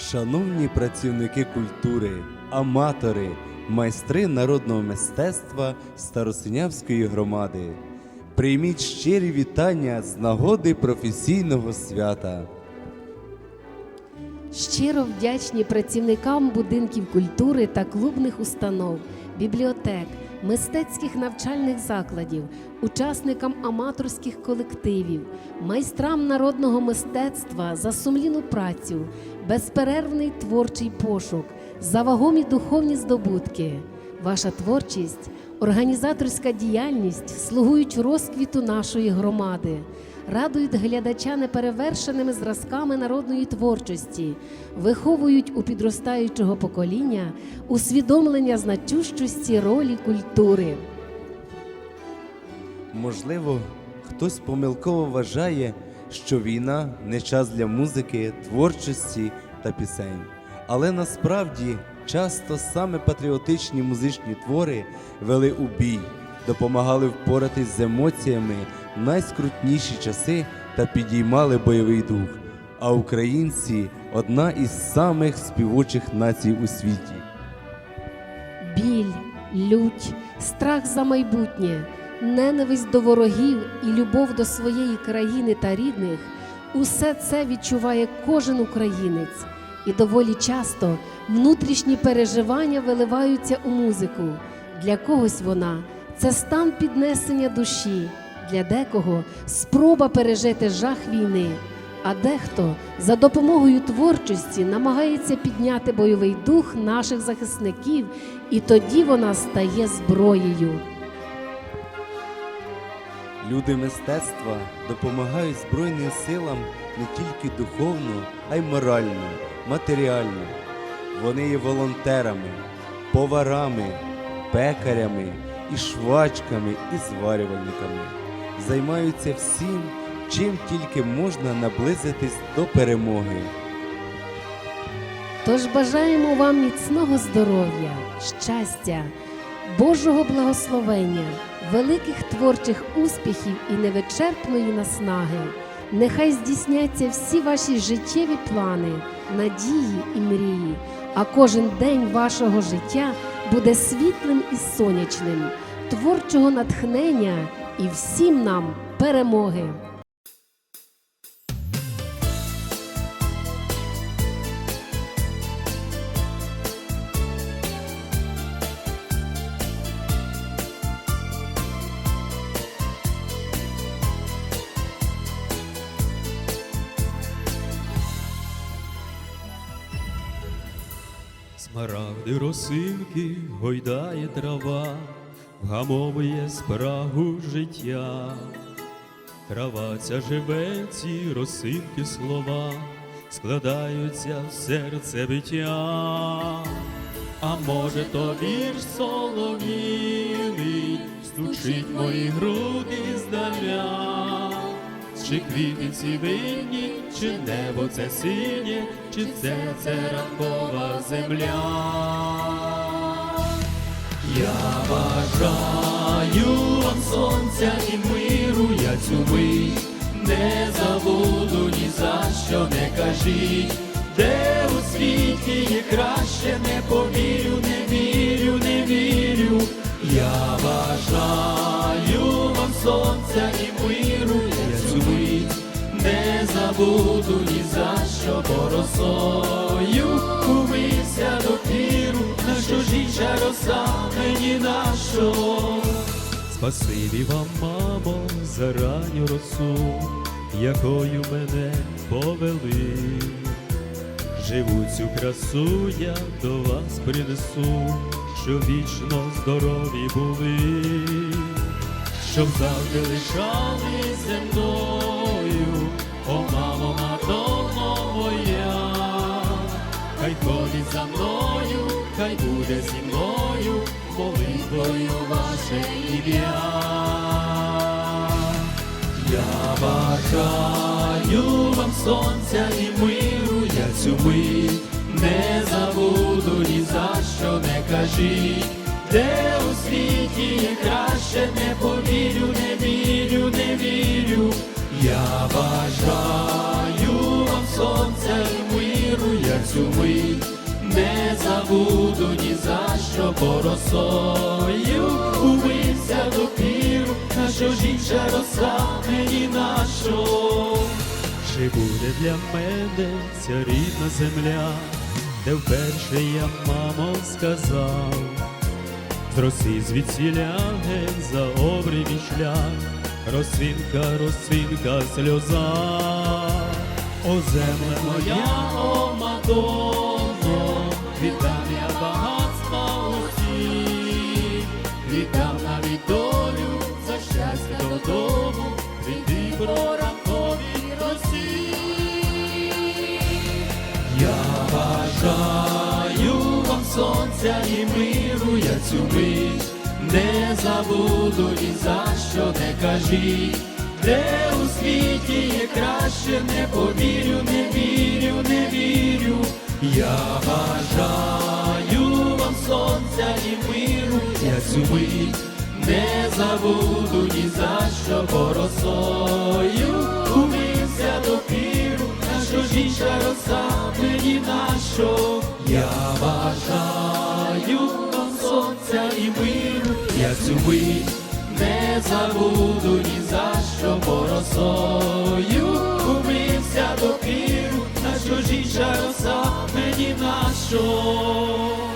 Шановні працівники культури, аматори, майстри народного мистецтва Старосинявської громади, прийміть щирі вітання з нагоди професійного свята. Щиро вдячні працівникам будинків культури та клубних установ, бібліотек, мистецьких навчальних закладів, учасникам аматорських колективів, майстрам народного мистецтва за сумлінну працю, безперервний творчий пошук, за вагомі духовні здобутки. Ваша творчість, організаторська діяльність слугують розквіту нашої громади радують глядача неперевершеними зразками народної творчості, виховують у підростаючого покоління усвідомлення значущості ролі культури. Можливо, хтось помилково вважає, що війна не час для музики, творчості та пісень. Але насправді часто саме патріотичні музичні твори вели у бій, допомагали впоратись з емоціями найскрутніші часи та підіймали бойовий дух. А українці одна із самих співучих націй у світі. Біль, лють, страх за майбутнє, ненависть до ворогів і любов до своєї країни та рідних усе це відчуває кожен українець, і доволі часто внутрішні переживання виливаються у музику. Для когось вона це стан піднесення душі, для декого спроба пережити жах війни. А дехто за допомогою творчості намагається підняти бойовий дух наших захисників, і тоді вона стає зброєю. Люди мистецтва допомагають Збройним силам не тільки духовно, а й морально, матеріально. Вони є волонтерами, поварами, пекарями і швачками, і зварювальниками. Займаються всім, чим тільки можна наблизитись до перемоги. Тож бажаємо вам міцного здоров'я, щастя, Божого благословення, великих творчих успіхів і невичерпної наснаги. Нехай здійсняться всі ваші життєві плани, надії і мрії, а кожен день вашого життя буде світлим і сонячним, творчого натхнення і всім нам перемоги! Смарагди росинки гойдає трава, вгамовує спрагу життя. Трава ця живе, ці росинки слова, складаються в серце биття. А може, то вірш солов'їний стучить мої груди здаля. Чи квіти ці винні, чи небо це синє, чи це це земля. Я бажаю вам сонця і миру, я цю мить не забуду ні за що не кажіть, де у світі є краще, не повірю, не вірю, не вірю. Я бажаю вам сонця і миру, я цю не забуду ні за що поросою нащо. Спасибі вам, мамо, за ранню росу, якою мене повели. Живу цю красу я до вас принесу, щоб вічно здорові були, щоб завжди лишали зі бажаю вам сонця і миру, я цю мить не забуду ні за що не кажіть, де у світі є краще, не повірю, не вірю, не вірю. Я бажаю вам сонця і миру, я цю забуду ні за що. Поросою умився до піру, на що ж інша роса мені. Чи буде для мене ця рідна земля, де вперше я мамо сказав, Зроси звідсіля ген за обрій мій шлях, Росвінка, росвінка, сльоза, О земле моя, о Мадонно, віддам я багатства усі, віддам навіть долю за щастя додому, віди про бажаю вам сонця і миру, я цю мить. Не забуду ні за що не кажіть, де у світі є краще, не повірю, не вірю, не вірю. Я бажаю вам сонця і миру, я цю мить. Не забуду я не забуду ні за що поросою умився до пів, на що жінча роса мені нащо.